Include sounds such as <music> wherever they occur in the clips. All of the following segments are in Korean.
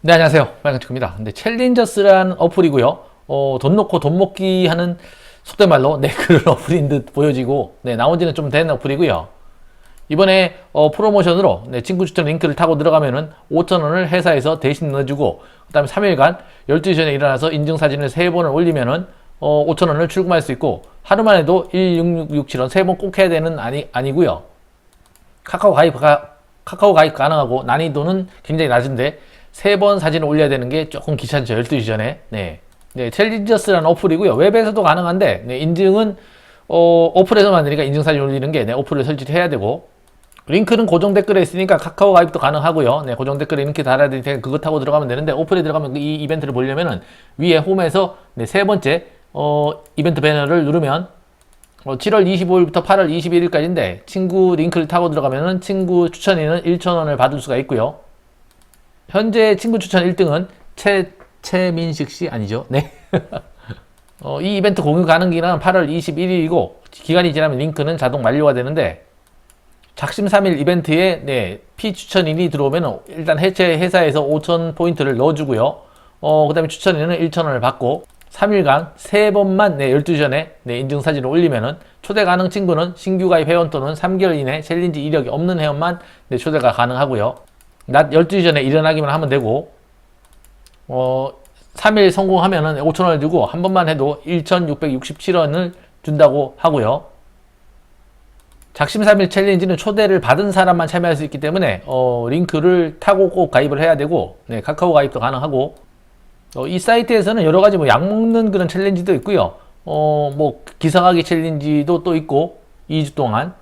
네, 안녕하세요. 빨간축입니다. 근데 챌린저스라는 어플이고요. 어, 돈 넣고 돈 먹기 하는 속된 말로 네, <laughs> 그런 어플인 듯 보여지고, 네, 나온 지는 좀 된 어플이고요. 이번에 어, 프로모션으로 네, 친구 추천 링크를 타고 들어가면은 5,000원을 회사에서 대신 넣어주고, 그 다음에 3일간 12시 전에 일어나서 인증사진을 3번을 올리면은 어, 5,000원을 출금할 수 있고, 하루만 해도 16667원 3번 꼭 해야 되는 아니, 아니고요. 카카오 가입, 가, 카카오 가입 가능하고 난이도는 굉장히 낮은데 세 번 사진을 올려야 되는 게 조금 귀찮죠. 12시 전에. 네. 네, 챌린저스라는 어플이고요. 웹에서도 가능한데 네, 인증은 어, 어플에서 만드니까 인증 사진 올리는 게 네, 어플을 설치를 해야 되고 링크는 고정 댓글에 있으니까 카카오 가입도 가능하고요. 네, 고정 댓글에 링크 달아야 되니까 그거 타고 들어가면 되는데 어플에 들어가면 이 이벤트를 보려면은 위에 홈에서 네, 세 번째 어, 이벤트 배너를 누르면 어, 7월 25일부터 8월 21일까지인데 친구 링크를 타고 들어가면은 친구 추천에는 1,000원을 받을 수가 있고요. 현재 친구 추천 1등은 최 최민식 씨 아니죠? 네. <laughs> 어, 이 이벤트 공유 가능 기간은 8월 21일이고 기간이 지나면 링크는 자동 만료가 되는데 작심 3일 이벤트에 네, 피추천인이 들어오면 일단 해체 회사에서 5,000 포인트를 넣어주고요. 어, 그 다음에 추천인은 1,000원을 받고 3일간 3번만 네, 12시 전에 네, 인증사진을 올리면은 초대 가능 친구는 신규 가입 회원 또는 3개월 이내 챌린지 이력이 없는 회원만 네, 초대가 가능하고요. 낮 12시 전에 일어나기만 하면 되고 어, 3일 성공하면 은 5,000원을 주고 한 번만 해도 1,667원을 준다고 하고요. 작심 3일 챌린지는 초대를 받은 사람만 참여할 수 있기 때문에 어, 링크를 타고 꼭 가입을 해야 되고 네, 카카오 가입도 가능하고 어, 이 사이트에서는 여러 가지 뭐 약 먹는 그런 챌린지도 있고요. 어, 뭐 기상하기 챌린지도 또 있고 2주 동안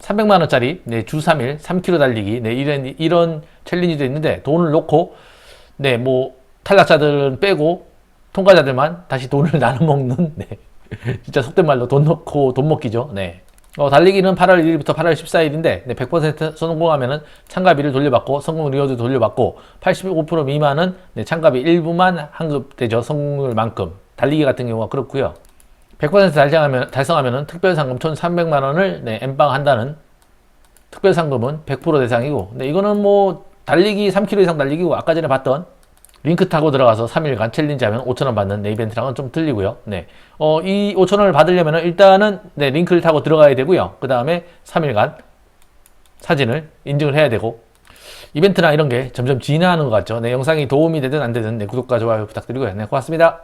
300만 원짜리 네, 주 3일 3km 달리기 네, 이런 이런 챌린지도 있는데 돈을 넣고 네, 뭐 탈락자들은 빼고 통과자들만 다시 돈을 <laughs> 나눠 먹는 네. 진짜 속된 말로 돈 넣고 돈 먹기죠. 네. 어, 달리기는 8월 1일부터 8월 14일인데 네, 100% 성공하면은 참가비를 돌려받고 성공 리워드 돌려받고 85% 미만은 네, 참가비 일부만 환급되죠. 성공률 만큼. 달리기 같은 경우가 그렇고요. 100% 달성하면, 달성하면은 특별 상금 1,300만 원을 네, 엠빵 한다는 특별 상금은 100% 대상이고 네, 이거는 뭐 달리기 3km 이상 달리기고 아까 전에 봤던 링크 타고 들어가서 3일간 챌린지 하면 5,000원 받는 네, 이벤트랑은 좀 틀리고요. 네. 어, 이 5,000원을 받으려면 일단은 네, 링크를 타고 들어가야 되고요. 그 다음에 3일간 사진을 인증을 해야 되고 이벤트나 이런 게 점점 진화하는 것 같죠. 네, 영상이 도움이 되든 안 되든 네, 구독과 좋아요 부탁드리고요. 네, 고맙습니다.